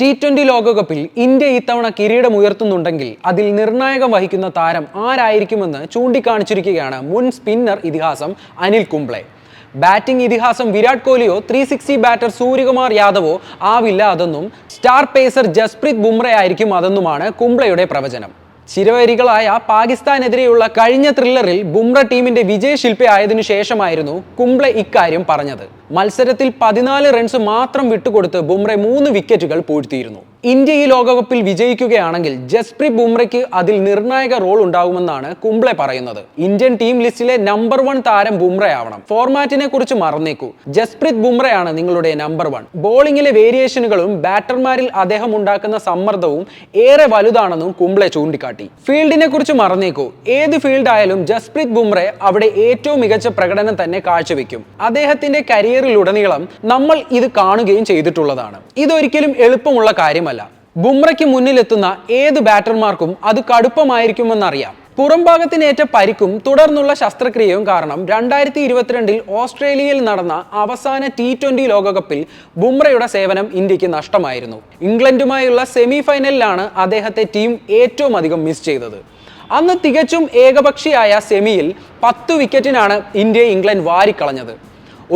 T twenty ലോകകപ്പിൽ India ഇത്തവണ കിരീടം ഉയർത്തുന്നുണ്ടെങ്കിൽ അതിൽ നിർണായകം വഹിക്കുന്ന താരം ആരായിരിക്കുമെന്ന് ചൂണ്ടിക്കാണിച്ചിരിക്കുകയാണ് മുൻ സ്പിന്നർ ഇതിഹാസം അനിൽ കുംബ്ലെ. ബാറ്റിംഗ് ഇതിഹാസം വിരാട് കോഹ്ലിയോ ത്രീ സിക്സ്റ്റി ബാറ്റർ സൂര്യകുമാർ യാദവോ ആവില്ല അതെന്നും സ്റ്റാർ പേസർ ജസ്പ്രീത് ബുംറ ആയിരിക്കും അതെന്നുമാണ് കുംബ്ലയുടെ പ്രവചനം. ചിരവരികളായ പാകിസ്ഥാനെതിരെയുള്ള കഴിഞ്ഞ ത്രില്ലറിൽ ബുംറ ടീമിന്റെ വിജയശില്പി ആയതിനു ശേഷമായിരുന്നു കുംബ്ലെ ഇക്കാര്യം പറഞ്ഞത്. മത്സരത്തിൽ പതിനാല് റൺസ് മാത്രം വിട്ടുകൊടുത്ത് ബുംറെ മൂന്ന് വിക്കറ്റുകൾ പൂഴ്ത്തിയിരുന്നു. ഇന്ത്യ ഈ ലോകകപ്പിൽ വിജയിക്കുകയാണെങ്കിൽ ജസ്പ്രീത് ബുംറയ്ക്ക് അതിൽ നിർണായക റോൾ ഉണ്ടാകുമെന്നാണ് കുംബ്ലെ പറയുന്നത്. ഇന്ത്യൻ ടീം ലിസ്റ്റിലെ നമ്പർ വൺ താരം ബുംറയാവണം. ഫോർമാറ്റിനെ കുറിച്ച് മറന്നേക്കൂ. ജസ്പ്രീത് ബുംറയാണ് നിങ്ങളുടെ നമ്പർ വൺ ബോളിംഗിലെ വേരിയേഷനുകളും ബാറ്റർമാരിൽ അദ്ദേഹം ഉണ്ടാക്കുന്ന സമ്മർദ്ദവും ഏറെ വലുതാണെന്നും കുംബ്ലെ ചൂണ്ടിക്കാട്ടി. ഫീൽഡിനെ കുറിച്ച് മറന്നേക്കൂ. ഏത് ഫീൽഡ് ആയാലും ജസ്പ്രീത് ബുംറെ അവിടെ ഏറ്റവും മികച്ച പ്രകടനം തന്നെ കാഴ്ചവെക്കും. അദ്ദേഹത്തിന്റെ കരിയറിലുടനീളം നമ്മൾ ഇത് കാണുകയും ചെയ്തിട്ടുള്ളതാണ്. ഇതൊരിക്കലും എളുപ്പമുള്ള കാര്യമല്ല ബുംറയ്ക്ക് മുന്നിലെത്തുന്ന ഏത് ബാറ്റർമാർക്കും അത് കടുപ്പമായിരിക്കുമെന്നറിയാം. പുറംഭാഗത്തിനേറ്റ പരിക്കും തുടർന്നുള്ള ശസ്ത്രക്രിയയും കാരണം രണ്ടായിരത്തി ഇരുപത്തിരണ്ടിൽ ഓസ്ട്രേലിയയിൽ നടന്ന അവസാന ടി ട്വന്റി ലോകകപ്പിൽ ബുംറയുടെ സേവനം ഇന്ത്യയ്ക്ക് നഷ്ടമായിരുന്നു. ഇംഗ്ലണ്ടുമായുള്ള സെമി ഫൈനലിലാണ് അദ്ദേഹത്തെ ടീം ഏറ്റവും അധികം മിസ് ചെയ്തത്. അന്ന് തികച്ചും ഏകപക്ഷീയായ സെമിയിൽ പത്ത് വിക്കറ്റിനാണ് ഇന്ത്യ ഇംഗ്ലണ്ട് വാരിക്കളഞ്ഞത്.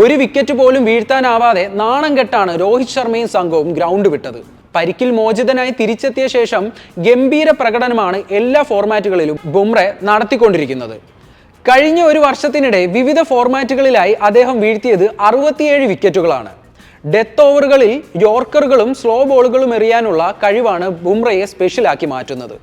ഒരു വിക്കറ്റ് പോലും വീഴ്ത്താനാവാതെ നാണം കെട്ടാണ് രോഹിത് ശർമ്മയും സംഘവും ഗ്രൗണ്ട് വിട്ടത്. പരിക്കിൽ മോചിതനായി തിരിച്ചെത്തിയ ശേഷം ഗംഭീര പ്രകടനമാണ് എല്ലാ ഫോർമാറ്റുകളിലും ബുംറെ നടത്തിക്കൊണ്ടിരിക്കുന്നത്. കഴിഞ്ഞ ഒരു വർഷത്തിനിടെ വിവിധ ഫോർമാറ്റുകളിലായി അദ്ദേഹം വീഴ്ത്തിയത് അറുപത്തിയേഴ് വിക്കറ്റുകളാണ് ഡെത്ത് ഓവറുകളിൽ യോർക്കറുകളും സ്ലോ ബോളുകളും എറിയാനുള്ള കഴിവാണ് ബുംറയെ സ്പെഷ്യലാക്കി മാറ്റുന്നത്.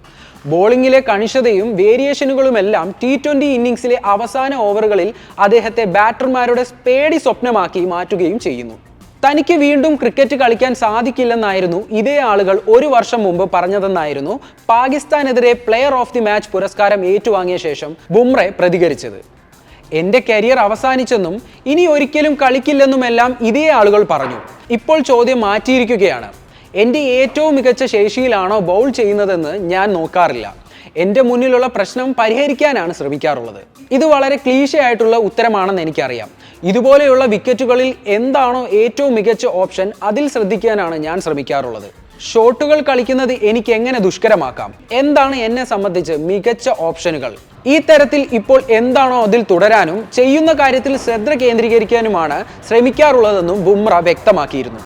ബോളിംഗിലെ കണിശതയും വേരിയേഷനുകളുമെല്ലാം ടി ട്വന്റി ഇന്നിംഗ്സിലെ അവസാന ഓവറുകളിൽ അദ്ദേഹത്തെ ബാറ്റർമാരുടെ പേടി സ്വപ്നമാക്കി മാറ്റുകയും ചെയ്യുന്നു. തനിക്ക് വീണ്ടും ക്രിക്കറ്റ് കളിക്കാൻ സാധിക്കില്ലെന്നായിരുന്നു ഇതേ ആളുകൾ ഒരു വർഷം മുമ്പ് പറഞ്ഞതെന്നായിരുന്നു പാകിസ്ഥാനെതിരെ പ്ലെയർ ഓഫ് ദി മാച്ച് പുരസ്കാരം ഏറ്റുവാങ്ങിയ ശേഷം ബുംറെ പ്രതികരിച്ചത്. എന്റെ കരിയർ അവസാനിച്ചെന്നും ഇനി ഒരിക്കലും കളിക്കില്ലെന്നുമെല്ലാം ഇതേ ആളുകൾ പറഞ്ഞു. ഇപ്പോൾ ചോദ്യം മാറ്റിയിരിക്കുകയാണ്. എന്റെ ഏറ്റവും മികച്ച ശേഷിയിലാണോ ബൗൾ ചെയ്യുന്നതെന്ന് ഞാൻ നോക്കാറില്ല. എന്റെ മുന്നിലുള്ള പ്രശ്നം പരിഹരിക്കാനാണ് ശ്രമിക്കാറുള്ളത്. ഇത് വളരെ ക്ലീശയായിട്ടുള്ള ഉത്തരമാണെന്ന് എനിക്കറിയാം. ഇതുപോലെയുള്ള വിക്കറ്റുകളിൽ എന്താണോ ഏറ്റവും മികച്ച ഓപ്ഷൻ അതിൽ ശ്രദ്ധിക്കാനാണ് ഞാൻ ശ്രമിക്കാറുള്ളത്. ഷോട്ടുകൾ കളിക്കുന്നത് എനിക്ക് എങ്ങനെ ദുഷ്കരമാക്കാം? എന്താണ് എന്നെ സംബന്ധിച്ച് മികച്ച ഓപ്ഷനുകൾ? ഈ തരത്തിൽ ഇപ്പോൾ എന്താണോ അതിൽ തുടരാനും ചെയ്യുന്ന കാര്യത്തിൽ ശ്രദ്ധ കേന്ദ്രീകരിക്കാനുമാണ് ശ്രമിക്കാറുള്ളതെന്നും ബുംറ വ്യക്തമാക്കിയിരുന്നു.